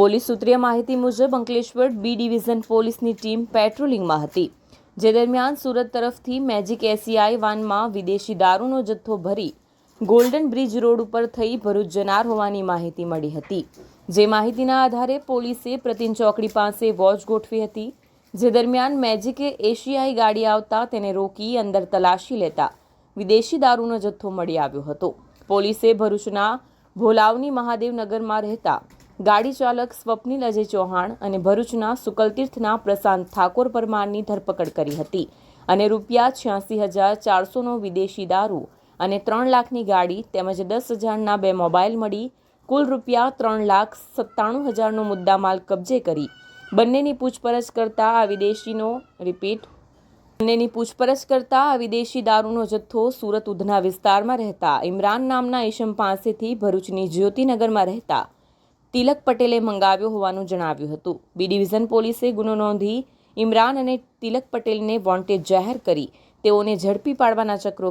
Police સૂત્રીય માહિતી મુજબ અંકલેશ્વર બી ડિવિઝન પોલીસની ટીમ પેટ્રોલિંગમાં હતી, જે દરમિયાન સુરત તરફથી મેજિક એસીઆઈ વાનમાં વિદેશી દારૂનો જથ્થો ભરી ગોલ્ડન બ્રિજ રોડ ઉપર થઈ ભરૂચ જનાર હોવાની માહિતી મળી હતી. જે માહિતીના આધારે પોલીસે પ્રતિન ચોકડી પાસે વોચ ગોઠવી હતી, જે દરમિયાન મેજિકે એશિયાઈ ગાડી આવતા તેને રોકી અંદર તલાશી લેતા વિદેશી દારૂનો જથ્થો મળી આવ્યો હતો. પોલીસે ભરૂચના ભોલાવની મહાદેવનગરમાં રહેતા ગાડી ચાલક સ્વપ્નિલ અજય ચૌહાણ અને ભરૂચના સુકલતીર્થના પ્રશાંત ઠાકોર પરમારની ધરપકડ કરી હતી અને રૂપિયા છ્યાસી હજાર ચારસોનો વિદેશી દારૂ અને ત્રણ લાખની ગાડી તેમજ દસ હજારના બે મોબાઈલ મળી, કુલ રૂપિયા ત્રણ લાખ સત્તાણું હજારનો મુદ્દામાલ કબજે કરી. બંનેની પૂછપરછ કરતા આ વિદેશીનો રિપીટ બંનેની પૂછપરછ કરતા આ વિદેશી દારૂનો જથ્થો સુરત ઉધના વિસ્તારમાં રહેતા, ઇમરાન નામના ઈશમ પાસેથી ભરૂચની જ્યોતિનગરમાં રહેતા તિલક પટેલે મંગાવ્યો હોવાનું જણાવ્યું હતું. બી ડિવિઝન પોલીસે ગુનો નોંધી ઇમરાન અને તિલક પટેલને વોન્ટેડ જાહેર કરી તેઓને ઝડપી પાડવાના ચક્રો